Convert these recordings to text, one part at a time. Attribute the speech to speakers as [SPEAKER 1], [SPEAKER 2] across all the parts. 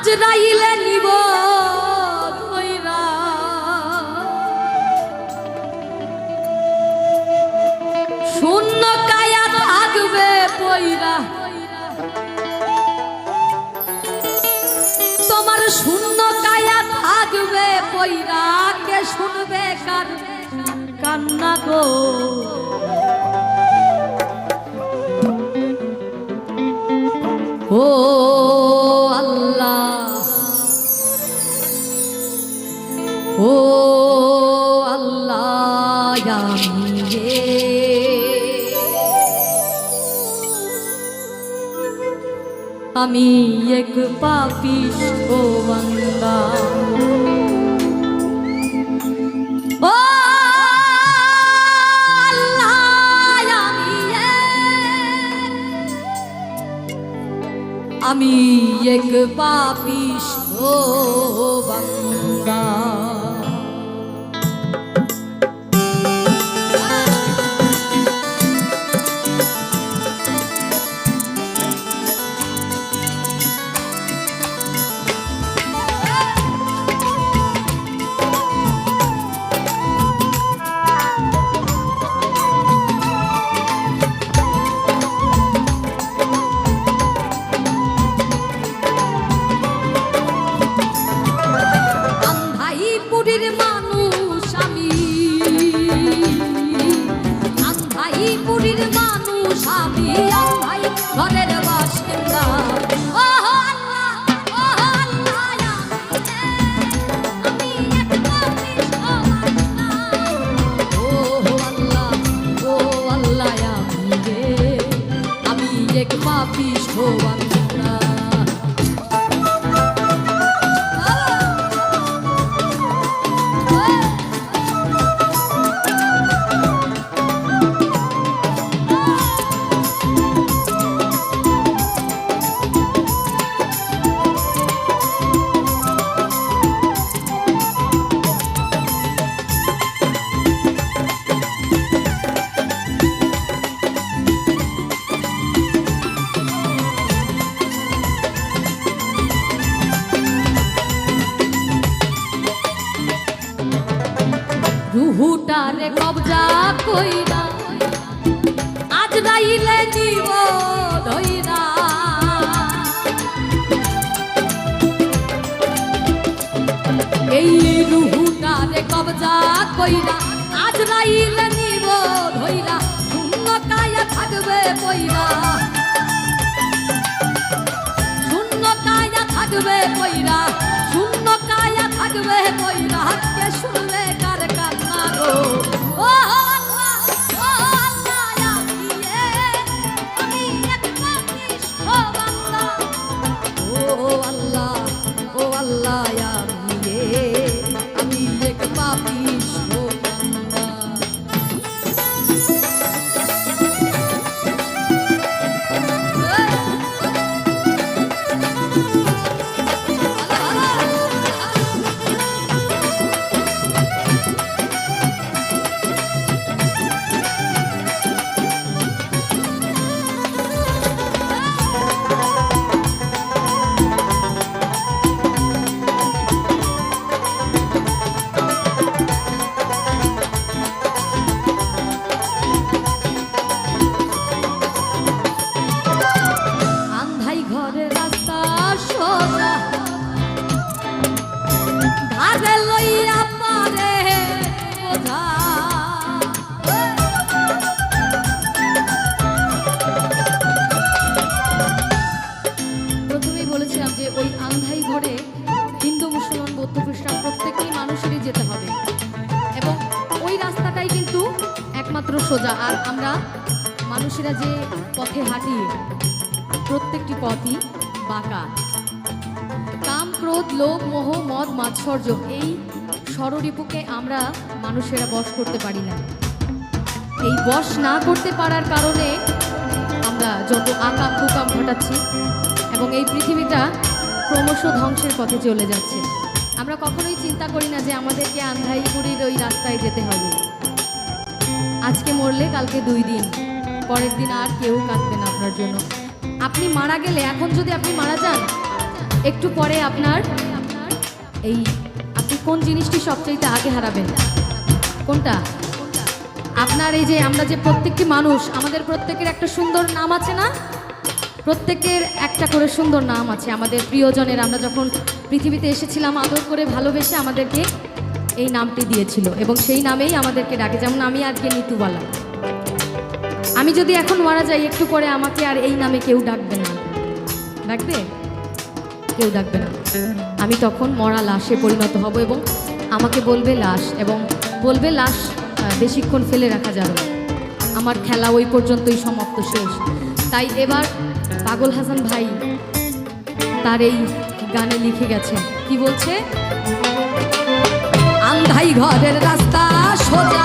[SPEAKER 1] আজ রাইলে নিব শূন্য কায়া থাকবে পইরা। তোমার শূন্য কায়া থাকবে পইরা। কে শুনবে কার কান্না গো? ও আমি রে আমি এক পাপিস ও বান্দা আমি এক আমি এক পাপিষ্ঠ কবজা কইরা। আজ রাইলে নিব ধইরা এই রুহুটারে কবজা কইরা, আজ রাইলে নিব ধইরা শূন্য কায়া থাকবে কইরা শূন্য কায়া থাকবে কইরা শূন্য কায়া থাকবে কইরা কে শুনলে প্রত্যেকটি পথই বাঁকা। কাম, ক্রোধ, লোভ, মোহ, মদ, মাৎসর্য, এই ষড়রিপুকে আমরা মানুষেরা বশ করতে পারি না। এই বশ না করতে পারার কারণে আমরা যত আকাম কুকাম ঘটাচ্ছি এবং এই পৃথিবীটা ক্রমশ ধ্বংসের পথে চলে যাচ্ছে। আমরা কখনোই চিন্তা করি না যে আমাদেরকে আন্ধাইপুরীর ওই রাস্তায় যেতে হবে। আজকে মরলে কালকে দুই দিন। পরের দিন আর কেউ কাঁদবে না আপনার জন্য। আপনি মারা গেলে, এখন যদি আপনি মারা যান, একটু পরে আপনার এই, আপনি কোন জিনিসটি সবচাইতে আগে হারাবেন? কোনটা? আপনার এই যে আমরা যে প্রত্যেকটি মানুষ, আমাদের প্রত্যেকের একটা সুন্দর নাম আছে না? প্রত্যেকের একটা করে সুন্দর নাম আছে। আমাদের প্রিয়জনের, আমরা যখন পৃথিবীতে এসেছিলাম আদর করে ভালোবেসে আমাদেরকে এই নামটি দিয়েছিল। এবং সেই নামেই আমাদেরকে ডাকে। যেমন আমি আজকে নিতুবালা। আমি যদি এখন মারা যাই, একটু পরে আমাকে আর এই নামে কেউ ডাকবে না। ডাকবে? কেউ ডাকবে না। আমি তখন মরা লাশে পরিণত হব এবং আমাকে বলবে লাশ এবং বলবে লাশ বেশিক্ষণ ফেলে রাখা যাবে আমার খেলা ওই পর্যন্তই সমাপ্ত শেষ। তাই এবার পাগল হাসান ভাই তার এই গানে লিখে গেছে। কি বলছে? আন্ধাই ঘরের রাস্তা সোজা।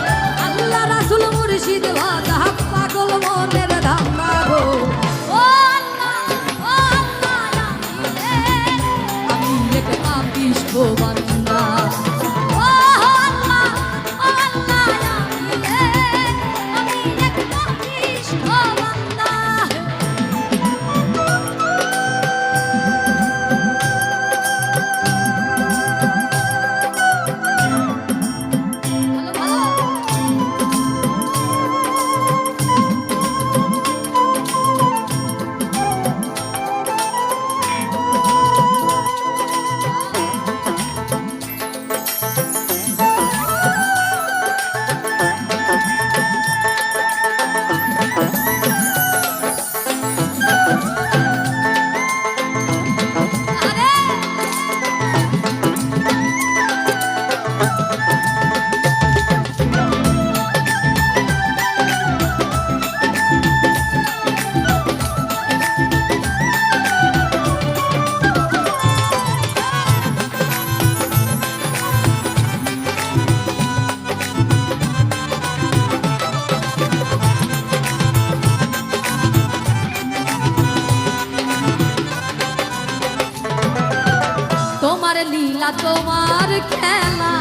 [SPEAKER 1] খেলা।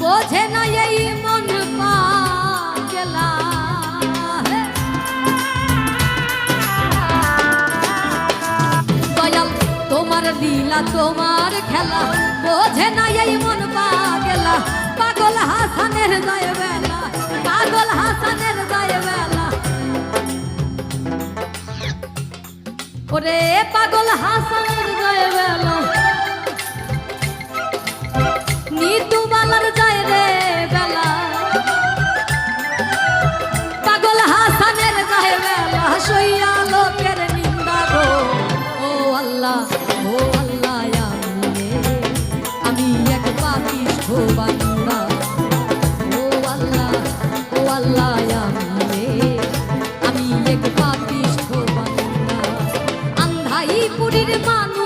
[SPEAKER 1] বোঝে না এই মন পাগলা। দয়াল, তোমার লীলা, তোমার খেলা। বোঝে না এই মন পাগলা। পাগল হাসানের যায় বেলা পাগল হাসানের যায় বেলা ওরে পাগল হাসানের মানুষ